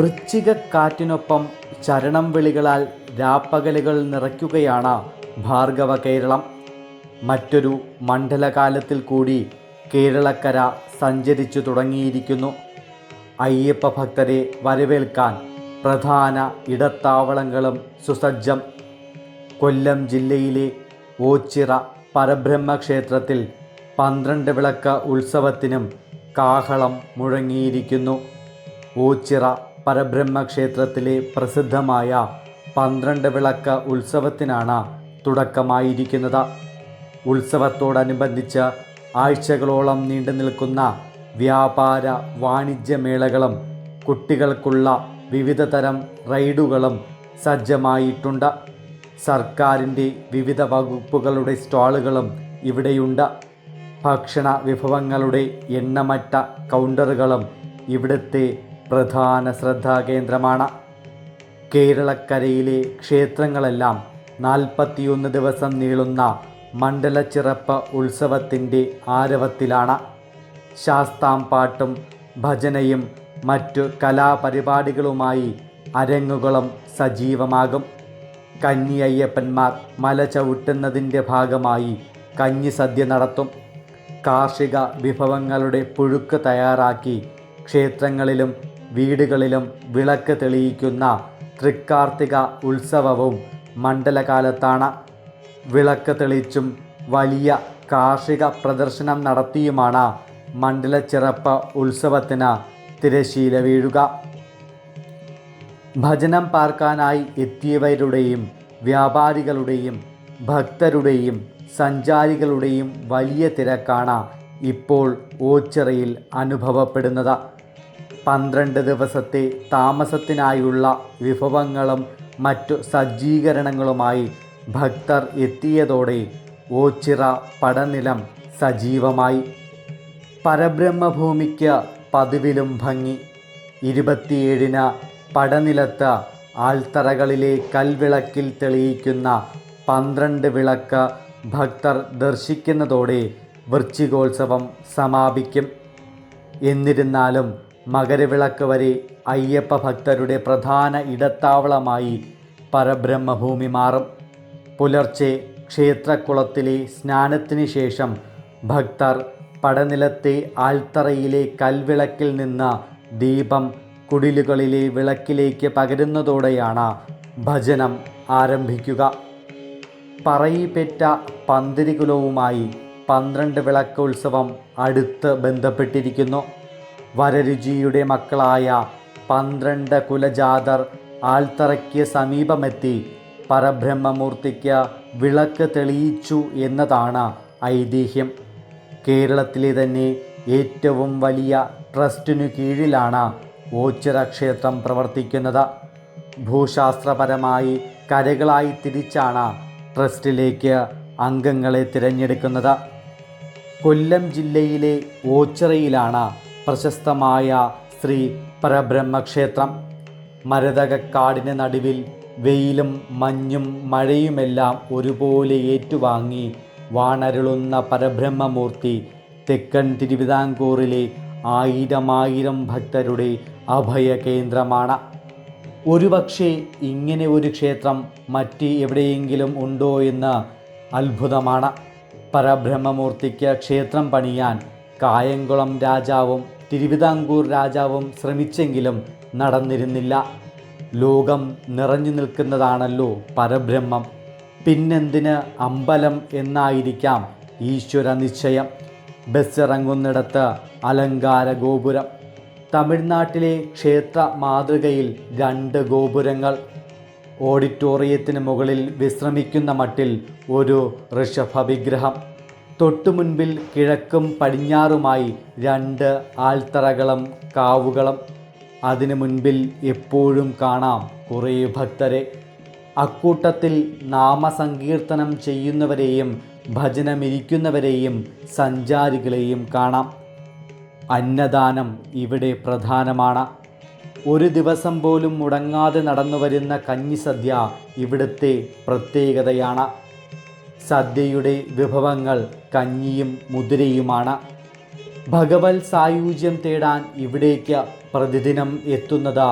വൃശ്ചികക്കാറ്റിനൊപ്പം ചരണം വിളികളാൽ രാപ്പകലുകൾ നിറയ്ക്കുകയാണ് ഭാർഗവ കേരളം. മറ്റൊരു മണ്ഡലകാലത്തിൽ കൂടി കേരളക്കര സഞ്ചരിച്ചു തുടങ്ങിയിരിക്കുന്നു. അയ്യപ്പ ഭക്തരെ വരവേൽക്കാൻ പ്രധാന ഇടത്താവളങ്ങളും സുസജ്ജം. കൊല്ലം ജില്ലയിലെ ഓച്ചിറ പരബ്രഹ്മ ക്ഷേത്രത്തിൽ പന്ത്രണ്ട് വിളക്ക് ഉത്സവത്തിനും കാഹളം മുഴങ്ങിയിരിക്കുന്നു. ഓച്ചിറ പരബ്രഹ്മ ക്ഷേത്രത്തിലെ പ്രസിദ്ധമായ പന്ത്രണ്ട് വിളക്ക് ഉത്സവത്തിനാണ് തുടക്കമായിരിക്കുന്നത്. ഉത്സവത്തോടനുബന്ധിച്ച് ആഴ്ചകളോളം നീണ്ടു നിൽക്കുന്ന വ്യാപാര വാണിജ്യമേളകളും കുട്ടികൾക്കുള്ള വിവിധ തരം റൈഡുകളും സജ്ജമായിട്ടുണ്ട്. സർക്കാരിന്റെ വിവിധ വകുപ്പുകളുടെ സ്റ്റാളുകളും ഇവിടെയുണ്ട്. ഭക്ഷണ വിഭവങ്ങളുടെ എണ്ണമറ്റ കൗണ്ടറുകളും ഇവിടുത്തെ പ്രധാന ശ്രദ്ധാകേന്ദ്രമാണ്. കേരളക്കരയിലെ ക്ഷേത്രങ്ങളെല്ലാം നാൽപ്പത്തിയൊന്ന് ദിവസം നീളുന്ന മണ്ഡലച്ചിറപ്പ് ഉത്സവത്തിന്റെ ആരവത്തിലാണ്. ശാസ്താംപാട്ടും ഭജനയും മറ്റു കലാപരിപാടികളുമായി അരങ്ങുകളും സജീവമാകും. കന്നി അയ്യപ്പന്മാർ മല ചവിട്ടുന്നതിന്റെ ഭാഗമായി കഞ്ഞി സദ്യ നടത്തും. കാർഷിക വിഭവങ്ങളുടെ പുഴുക്ക് തയ്യാറാക്കി ക്ഷേത്രങ്ങളിലും വീടുകളിലും വിളക്ക് തെളിയിക്കുന്ന തൃക്കാർത്തിക ഉത്സവവും മണ്ഡലകാലത്താണ്. വിളക്ക് തെളിച്ചും വലിയ കാർഷിക പ്രദർശനം നടത്തിയുമാണ് മണ്ഡലച്ചിറപ്പ് ഉത്സവത്തിന് തിരശീല വീഴുക. ഭജനം പാർക്കാനായി എത്തിയവരുടെയും വ്യാപാരികളുടെയും ഭക്തരുടെയും സഞ്ചാരികളുടെയും വലിയ തിരക്കാണ് ഇപ്പോൾ ഓച്ചിറയിൽ അനുഭവപ്പെടുന്നത്. പന്ത്രണ്ട് ദിവസത്തെ താമസത്തിനായുള്ള വിഭവങ്ങളും മറ്റു സജ്ജീകരണങ്ങളുമായി ഭക്തർ എത്തിയതോടെ ഓച്ചിറ പടനിലം സജീവമായി. പരബ്രഹ്മഭൂമിക്ക് പതിവിലും ഭംഗി. ഇരുപത്തിയേഴിന് പടനിലത്ത് ആൽത്തറകളിലെ കൽവിളക്കിൽ തെളിയിക്കുന്ന പന്ത്രണ്ട് വിളക്ക് ഭക്തർ ദർശിക്കുന്നതോടെ വൃശ്ചികോത്സവം സമാപിക്കും. എന്നിരുന്നാലും മകരവിളക്ക് വരെ അയ്യപ്പ ഭക്തരുടെ പ്രധാന ഇടത്താവളമായി പരബ്രഹ്മഭൂമി മാറും. പുലർച്ചെ ക്ഷേത്രക്കുളത്തിലെ സ്നാനത്തിന് ശേഷം ഭക്തർ പടനിലത്തെ ആൽത്തറയിലെ കൽവിളക്കിൽ നിന്ന് ദീപം കുടിലുകളിലെ വിളക്കിലേക്ക് പകരുന്നതോടെയാണ് ഭജനം ആരംഭിക്കുക. പറയിപ്പെറ്റ പന്തിരികുലവുമായി പന്ത്രണ്ട് വിളക്ക് ഉത്സവം അടുത്ത് ബന്ധപ്പെട്ടിരിക്കുന്നു. വരരുചിയുടെ മക്കളായ പന്ത്രണ്ട് കുലജാതർ ആൽത്തറയ്ക്ക് സമീപമെത്തി പരബ്രഹ്മമൂർത്തിക്ക് വിളക്ക് തെളിയിച്ചു എന്നതാണ് ഐതിഹ്യം. കേരളത്തിലെ തന്നെ ഏറ്റവും വലിയ ട്രസ്റ്റിനു കീഴിലാണ് ഓച്ചിറ ക്ഷേത്രം പ്രവർത്തിക്കുന്നത്. ഭൂശാസ്ത്രപരമായി കരകളായി തിരിച്ചാണ് ട്രസ്റ്റിലേക്ക് അംഗങ്ങളെ തിരഞ്ഞെടുക്കുന്നത്. കൊല്ലം ജില്ലയിലെ ഓച്ചിറയിലാണ് പ്രശസ്തമായ ശ്രീ പരബ്രഹ്മക്ഷേത്രം. മരതകക്കാടിന് നടുവിൽ വെയിലും മഞ്ഞും മഴയുമെല്ലാം ഒരുപോലെ ഏറ്റുവാങ്ങി വാണരുളുന്ന പരബ്രഹ്മമൂർത്തി തെക്കൻ തിരുവിതാംകൂറിലെ ആയിരമായിരം ഭക്തരുടെ അഭയകേന്ദ്രമാണ്. ഒരുപക്ഷെ ഇങ്ങനെ ഒരു ക്ഷേത്രം മറ്റ് എവിടെയെങ്കിലും ഉണ്ടോ എന്ന് അത്ഭുതമാണ്. പരബ്രഹ്മമൂർത്തിക്ക് ക്ഷേത്രം പണിയാൻ കായംകുളം രാജാവും തിരുവിതാംകൂർ രാജാവും ശ്രമിച്ചെങ്കിലും നടന്നിരുന്നില്ല. ലോകം നിറഞ്ഞു നിൽക്കുന്നതാണല്ലോ പരബ്രഹ്മം. പിന്നെന്തിന് അമ്പലം എന്നായിരിക്കാം ഈശ്വര നിശ്ചയം ബസ്സിറങ്ങുന്നിടത്ത് അലങ്കാര ഗോപുരം. തമിഴ്നാട്ടിലെ ക്ഷേത്ര മാതൃകയിൽ രണ്ട് ഗോപുരങ്ങൾ. ഓഡിറ്റോറിയത്തിന് മുകളിൽ വിശ്രമിക്കുന്ന മട്ടിൽ ഒരു ഋഷഭ വിഗ്രഹം തൊട്ടുമുൻപിൽ കിഴക്കും പടിഞ്ഞാറുമായി രണ്ട് ആൽത്തറകളും കാവുകളും. അതിനു മുൻപിൽ എപ്പോഴും കാണാം കുറേ ഭക്തരെ. അക്കൂട്ടത്തിൽ നാമസങ്കീർത്തനം ചെയ്യുന്നവരെയും ഭജനമിരിക്കുന്നവരെയും സഞ്ചാരികളെയും കാണാം. അന്നദാനം ഇവിടെ പ്രധാനമാണ്. ഒരു ദിവസം പോലും മുടങ്ങാതെ നടന്നു വരുന്ന കഞ്ഞിസദ്യ ഇവിടുത്തെ പ്രത്യേകതയാണ്. സദ്യയുടെ വിഭവങ്ങൾ കഞ്ഞിയും മുതിരയുമാണ്. ഭഗവത് സായുജ്യം തേടാൻ ഇവിടേക്ക് പ്രതിദിനം എത്തുന്നത്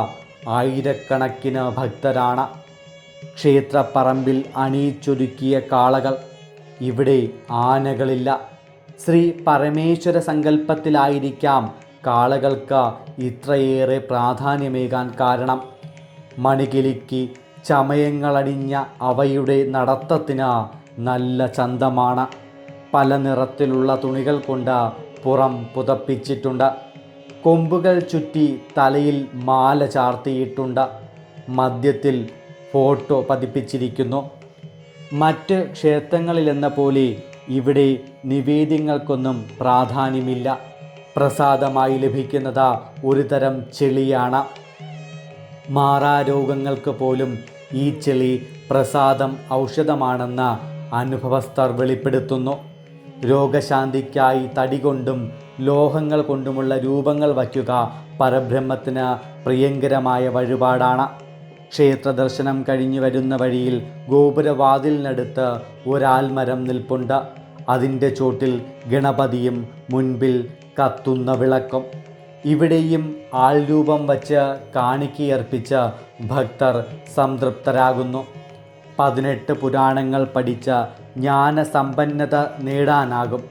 ആയിരക്കണക്കിന് ഭക്തരാണ്. ക്ഷേത്രപ്പറമ്പിൽ അണിയിച്ചൊരുക്കിയ കാളകൾ ഇവിടെ ആനകളില്ല. ശ്രീ പരമേശ്വര സങ്കല്പത്തിലായിരിക്കാം കാളകൾക്ക് ഇത്രയേറെ പ്രാധാന്യമേകാൻ കാരണം. മണികിലിക്ക് ചമയങ്ങളണിഞ്ഞ അവയുടെ നടത്തത്തിന് നല്ല ചന്തമാണ്. പല നിറത്തിലുള്ള തുണികൾ കൊണ്ട് പുറം പുതപ്പിച്ചിട്ടുണ്ട്. കൊമ്പുകൾ ചുറ്റി തലയിൽ മാല ചാർത്തിയിട്ടുണ്ട്. മദ്യത്തിൽ ഫോട്ടോ പതിപ്പിച്ചിരിക്കുന്നു. മറ്റ് ക്ഷേത്രങ്ങളിലെന്ന പോലെ ഇവിടെ നിവേദ്യങ്ങൾക്കൊന്നും പ്രാധാന്യമില്ല. പ്രസാദമായി ലഭിക്കുന്നത് ഒരു തരം ചെളിയാണ്. മാറാരോഗങ്ങൾക്ക് പോലും ഈ ചെളി പ്രസാദം ഔഷധമാണെന്ന് അനുഭവസ്ഥർ വെളിപ്പെടുത്തുന്നു. രോഗശാന്തിക്കായി തടി കൊണ്ടും ലോഹങ്ങൾ കൊണ്ടുമുള്ള രൂപങ്ങൾ വയ്ക്കുക പരബ്രഹ്മത്തിന് പ്രിയങ്കരമായ വഴിപാടാണ്. ക്ഷേത്ര ദർശനം കഴിഞ്ഞു വരുന്ന വഴിയിൽ ഗോപുരവാതിലിനടുത്ത് ഒരാൽമരം നിൽപ്പുണ്ട്. അതിന്റെ ചോട്ടിൽ ഗണപതിയും മുൻപിൽ കത്തുന്ന വിളക്കും. ഇവിടെയും ആൾരൂപം വച്ച് കാണിക്കയർപ്പിച്ച് ഭക്തർ സംതൃപ്തരാകുന്നു. പതിനെട്ട് പുരാണങ്ങൾ പഠിച്ച ജ്ഞാനസമ്പന്നത നേടാനാകും.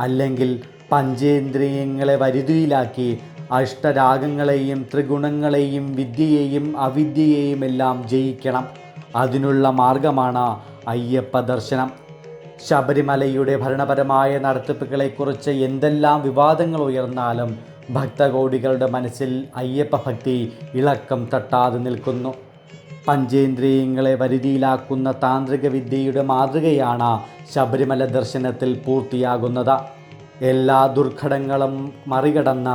അല്ലെങ്കിൽ പഞ്ചേന്ദ്രിയങ്ങളെ വരുതിയിലാക്കി അഷ്ടരാഗങ്ങളെയും ത്രിഗുണങ്ങളെയും വിദ്യയെയും അവിദ്യയെയും എല്ലാം ജയിക്കണം. അതിനുള്ള മാർഗമാണ് അയ്യപ്പ ദർശനം. ശബരിമലയുടെ ഭരണപരമായ നടത്തിപ്പുകളെക്കുറിച്ച് എന്തെല്ലാം വിവാദങ്ങൾ ഉയർന്നാലും ഭക്തകോടികളുടെ മനസ്സിൽ അയ്യപ്പ ഭക്തി ഇളക്കം തട്ടാതെ നിൽക്കുന്നു. പഞ്ചേന്ദ്രിയങ്ങളെ വരുതിയിലാക്കുന്ന താന്ത്രിക വിദ്യയുടെ മാതൃകയാണ് ശബരിമല ദർശനത്തിൽ പൂർത്തിയാകുന്നത്. എല്ലാ ദുർഘടങ്ങളും മറികടന്ന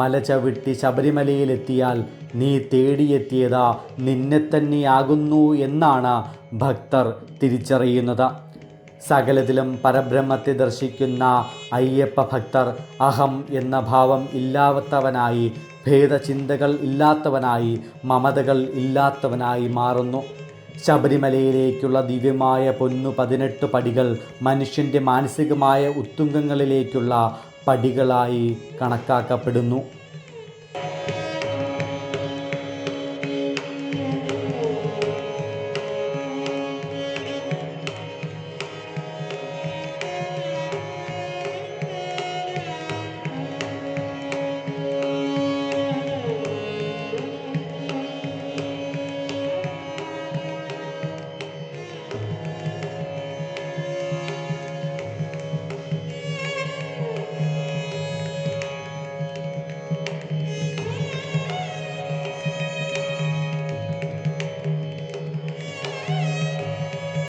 മല ചവിട്ടി ശബരിമലയിലെത്തിയാൽ നീ തേടിയെത്തിയത് നിന്നെ തന്നെയാകുന്നു എന്നാണ് ഭക്തർ തിരിച്ചറിയുന്നത്. സകലത്തിലും പരബ്രഹ്മത്തെ ദർശിക്കുന്ന അയ്യപ്പ ഭക്തർ അഹം എന്ന ഭാവം ഇല്ലാത്തവനായി ഭേദചിന്തകൾ ഇല്ലാത്തവനായി മമതകൾ ഇല്ലാത്തവനായി മാറുന്നു. ശബരിമലയിലേക്കുള്ള ദിവ്യമായ പൊന്നു പതിനെട്ട് പടികൾ മനുഷ്യന്റെ മാനസികമായ ഉത്തുംഗങ്ങളിലേക്കുള്ള പടികളായി കണക്കാക്കപ്പെടുന്നു.